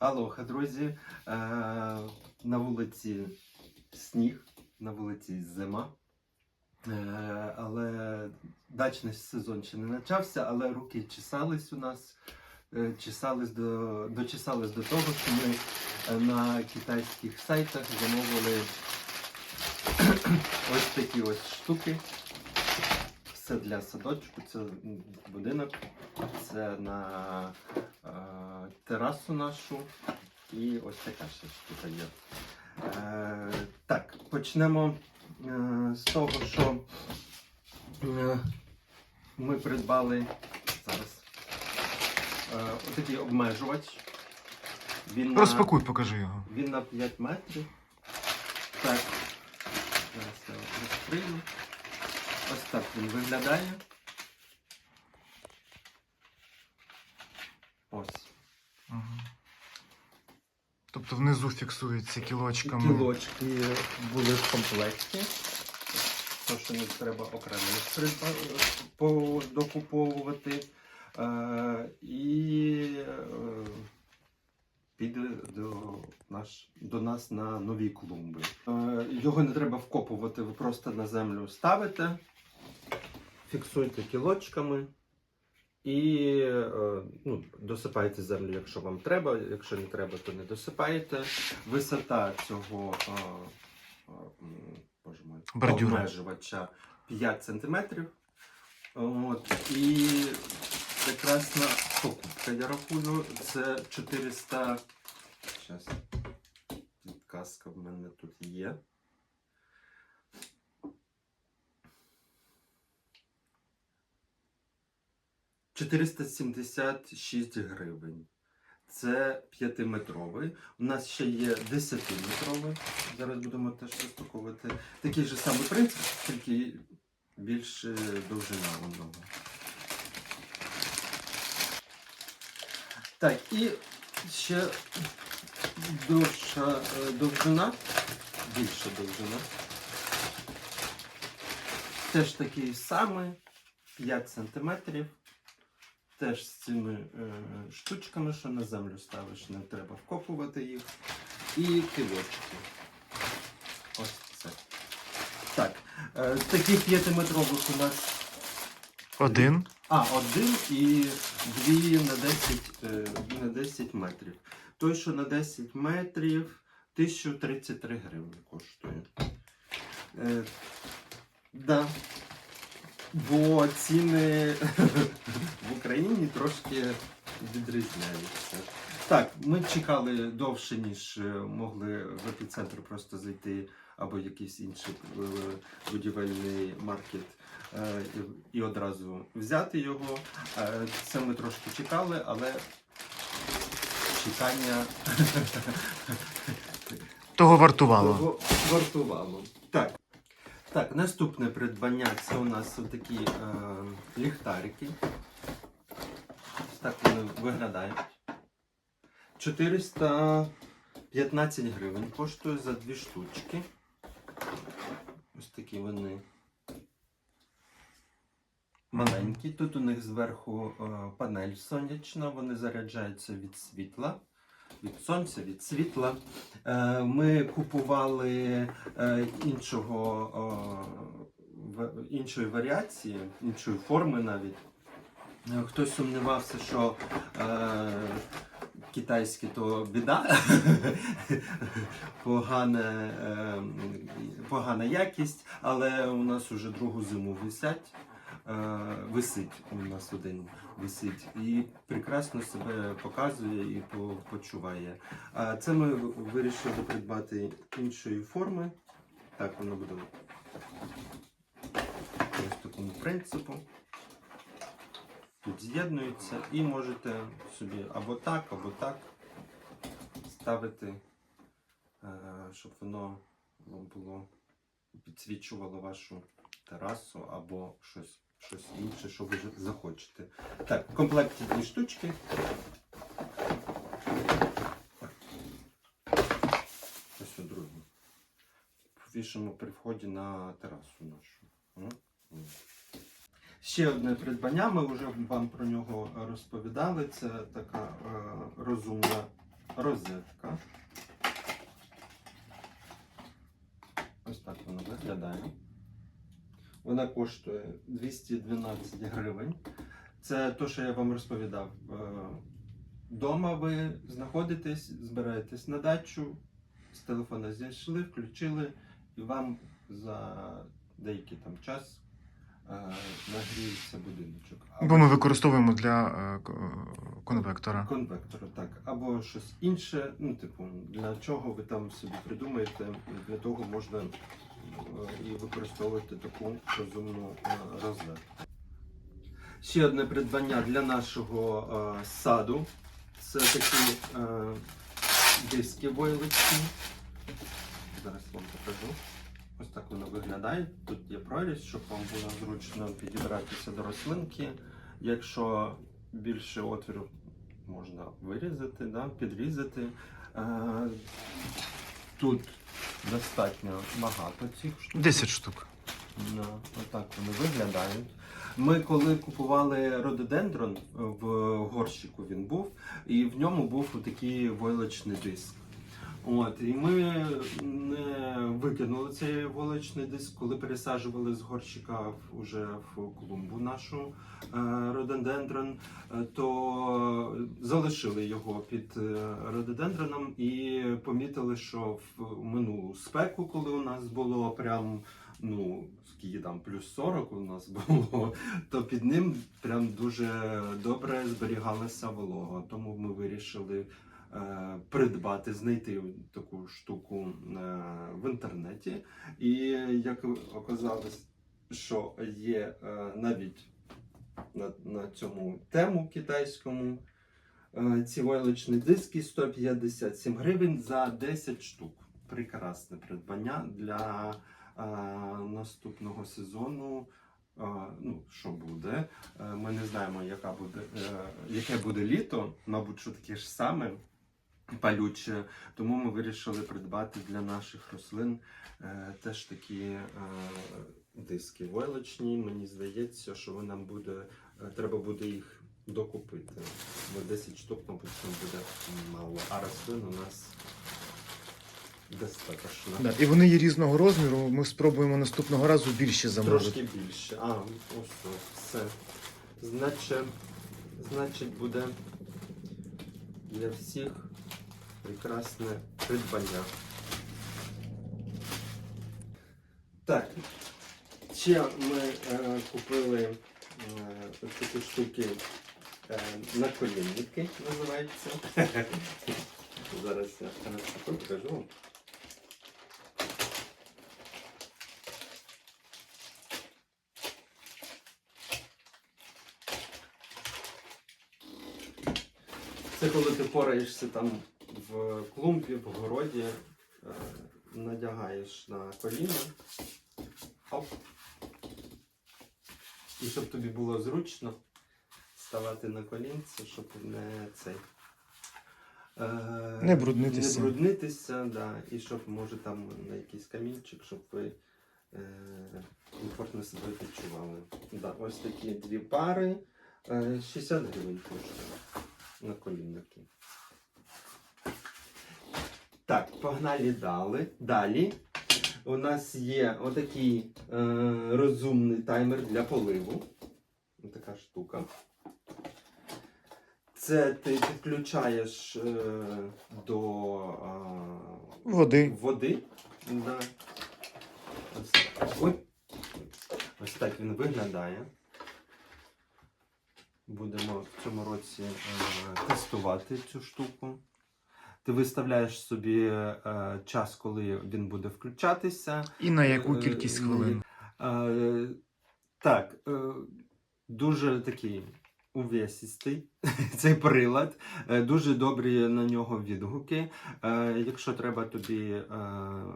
Алоха, друзі. Е, на вулиці сніг, на вулиці зима. Е, але дачний сезон ще не почався, але руки чесались у нас. Е, чесались до, дочесались до того, що ми на китайських сайтах замовили ось такі ось штуки. Все для садочку, це будинок, це на е, терасу нашу. І ось така ще штука є. Е, так, почнемо е, з того, що е, ми придбали зараз е, отакий обмежувач. Він на- покажи його. він на 5 метрів. Так. Зараз я розкрию. Ось так він виглядає. Ось. Тобто внизу фіксується кілочками. Кілочки були в комплекті. То, що не треба окремо їх докуповувати. Е, і е, піде до, наш, до нас на нові клумби. Е, його не треба вкопувати, ви просто на землю ставите, фіксуєте кілочками. І е, ну, досипаєте землю, якщо вам треба. Якщо не треба, то не досипаєте. Висота цього е, е, м, боже мой, обмежувача 5 см. От, і прекрасна покупка, я рахую. Це 400. Зараз. Підказка в мене тут є. – 476 гривень. Це 5-метровий. У нас ще є 10-метровий. Зараз будемо теж розпаковувати. Такий же самий принцип, тільки більш е, довжина у нього. Так, і ще довша е, довжина, більша довжина. Теж такий самий, 5 сантиметрів. Теж з цими е, штучками, що на землю ставиш, не треба вкопувати їх. І кілочки. Ось це. Так, е, таких п'ятиметрових у нас Один. а, один і дві на 10, е, на 10 метрів. Той, що на 10 метрів, 1033 гривні коштує. Е, да. Бо ціни в Україні трошки відрізняються. Так, ми чекали довше, ніж е, могли в епіцентр просто зайти або якийсь інший е, будівельний маркет е, і, одразу взяти його. Це ми трошки чекали, але чекання Того вартувало. того вартувало. Так. Так, наступне придбання це у нас такі е, ліхтарики. Ось так вони виглядають. 415 гривень коштує за дві штучки. Ось такі вони маленькі. Тут у них зверху е, панель сонячна, вони заряджаються від світла, від сонця, від світла. Е, Ми купували е, іншого, іншої варіації, іншої форми навіть. Е, Хтось сумнівався, що е, китайські то біда, погана, погана якість, але у нас уже другу зиму висять. Е, висить у нас один висить і прекрасно себе показує і по- почуває. Це ми вирішили придбати іншої форми. Так воно буде ось такому принципу. Тут з'єднується і можете собі або так, або так ставити, е, щоб воно було підсвічувало вашу терасу або щось, щось інше, що ви захочете. Так, в комплекті дві штучки. Ось у другу. Повішимо при вході на терасу нашу. Ще одне придбання, ми вже вам про нього розповідали. Це така е, розумна розетка. Ось так вона виглядає. Вона коштує 212 гривень. Це те, що я вам розповідав. Е, Дома ви знаходитесь, збираєтесь на дачу, з телефона зійшли, включили, і вам за деякий там час е, нагріється будиночок. Бо ми використовуємо для е, конвектора. конвектора, так. Або щось інше. Ну, типу, для чого ви там собі придумаєте, для того можна і використовувати таку розумну е, розетку. Ще одне придбання для нашого е, саду. Це такі е, диски войлочні. Зараз вам покажу. Ось так воно виглядає. Тут є прорізь, щоб вам було зручно підібратися до рослинки. Якщо більше отворів можна вирізати, да, підрізати. Е, тут достатньо багато цих штук. 10 штук. Да, отак вони виглядають. Ми коли купували рододендрон в горщику він був, і в ньому був такий войлочний диск. От, і ми не викинули цей войлочний диск, коли пересаджували з горщика в, уже в клумбу нашу е, рододендрон, е, то залишили його під е, рододендроном і помітили, що в минулу спеку, коли у нас було прям ну, скільки там плюс 40 у нас було, то під ним прям дуже добре зберігалася волога. Тому ми вирішили придбати, знайти таку штуку е, в інтернеті. І як оказалось, що є е, навіть на, на цьому тему китайському. е, Ці войлочні диски 157 гривень за 10 штук. Прекрасне придбання для е, наступного сезону. Е, ну, що буде? Е, ми не знаємо, яка буде, е, яке буде літо, мабуть, що таке ж саме палюче. Тому ми вирішили придбати для наших рослин е, теж такі е, диски войлочні. Мені здається, що ви нам буде, е, треба буде їх докупити. Бо 10 штук, мабуть, нам буде мало. А рослин у нас достатньо. Да. І вони є різного розміру. Ми спробуємо наступного разу більше замовити. Трошки більше. А, ось, все. Значить, значить, буде для всіх прекрасне придбання. Так. Ще ми е, купили е, ось такі штуки е, наколінники, називаються. Зараз я раз покажу. Це коли ти пораєшся там в клумбі, в городі, е, надягаєш на коліна. Оп. І щоб тобі було зручно ставати на колінці, щоб не цей. е, Не бруднитися. Не бруднитися, да. І щоб, може, там на якийсь камінчик, щоб ви е, комфортно себе відчували. Да, ось такі дві пари. Е, 60 гривень коштує на колінники. Так, погнали далі. Далі. У нас є отакий е, розумний таймер для поливу. Така штука. Це ти підключаєш е, до е, Води. води. Да. Ось, ой. Ось так він виглядає. Будемо в цьому році е, тестувати цю штуку. Ти виставляєш собі е, час, коли він буде включатися. І на яку Е, кількість хвилин? Е, так, е, дуже такий увесістий цей прилад. Е, дуже добрі на нього відгуки. Е, якщо треба, тобі е,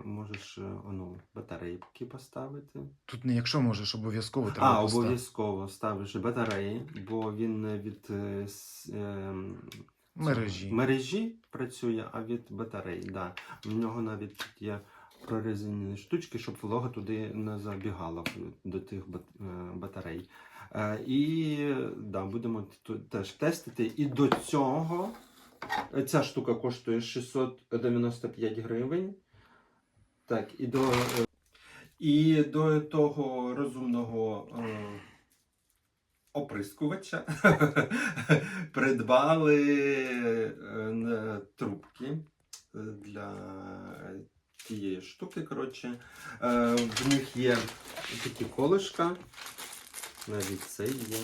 можеш е, ну, батарейки поставити. Тут не якщо можеш, обов'язково треба А, обов'язково ставиш батареї, бо він від е, ем, мережі. мережі працює, а від батарей. Да. У нього навіть тут є прорезані штучки, щоб волога туди не забігала до тих е, батарей. Е, І да, будемо теж тестити. І до цього Ця штука коштує 695 гривень. Так, і до, е, і до того розумного е, оприскувача придбали е, трубки е, для тієї штуки. Коротше, Е, в них є такі колишка. Навіть це є.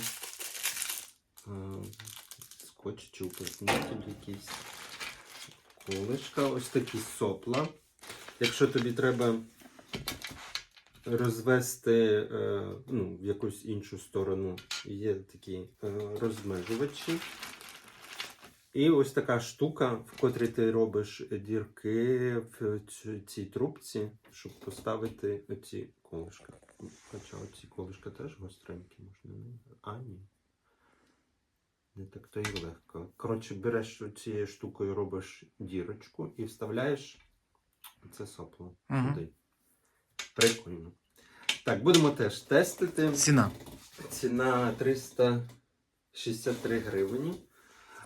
Скотч чи уплотнитель якийсь. Колишка, ось такі сопла. Якщо тобі треба розвести е, ну, в якусь іншу сторону, є такі е, розмежувачі. І ось така штука, в котрій ти робиш дірки в цій трубці, щоб поставити оці колишка. Хоча оці колишка теж гостренькі можна. А, ні. Не так то і легко. Коротше, береш цією штукою, робиш дірочку і вставляєш це сопло сюди. Прикольно. Так, будемо теж тестити. Ціна. Ціна 363 гривні.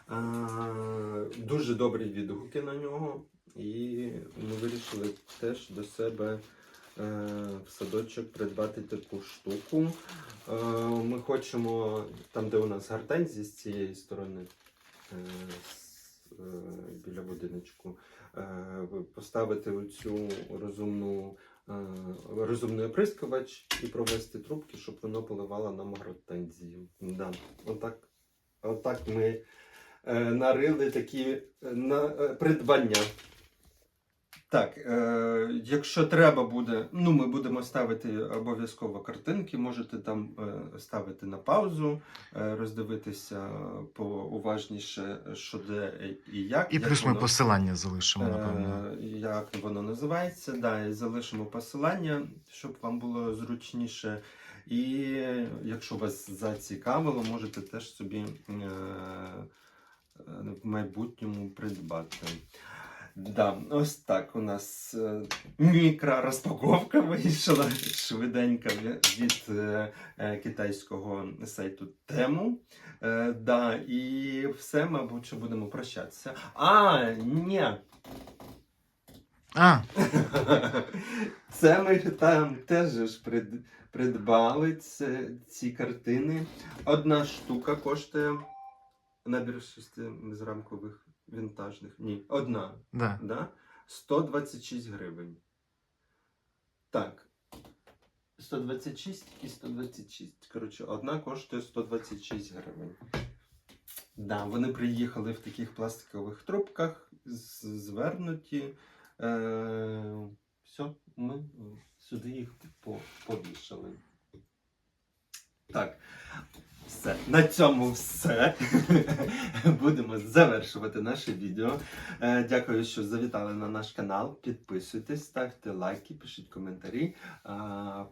А, дуже добрі відгуки на нього. І ми вирішили теж до себе е, в садочок придбати таку штуку. Е, ми хочемо, там, де у нас гортензії з цієї сторони, е, е, біля будиночку, е, поставити оцю розумну розумний оприскувач і провести трубки, щоб воно поливало нам гортензію. Да. Отак, отак ми е, нарили такі е, на, е, придбання. Так, е, якщо треба буде, ну ми будемо ставити обов'язково картинки, можете там е, ставити на паузу, е, роздивитися поуважніше, що де і як. І як плюс ми посилання залишимо, напевно. Е, Як воно називається, да, і залишимо посилання, щоб вам було зручніше. І якщо вас зацікавило, можете теж собі е, е, в майбутньому придбати. Да, ось так у нас е, мікророзпаковка вийшла швиденька від- е, е, китайського сайту Тему. Да, і все, мабуть, що будемо прощатися. А, ні. А, Це ми там теж ж прид- придбали це, ці картини. Одна штука коштує набір шестизрамкових вінтажних. Ні, одна. да. Да? 126 гривень. Так. 126 і 126. Коротше, одна коштує 126 гривень. Да, вони приїхали в таких пластикових трубках, звернуті. Е, все, ми сюди їх повішали. Все. На цьому все. Будемо завершувати наше відео. Е, Дякую, що завітали на наш канал. Підписуйтесь, ставте лайки, пишіть коментарі, е,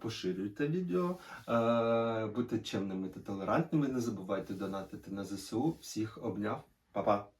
поширюйте відео, е, будьте чемними та толерантними. Не забувайте донатити на ЗСУ. Всіх обняв. Па-па!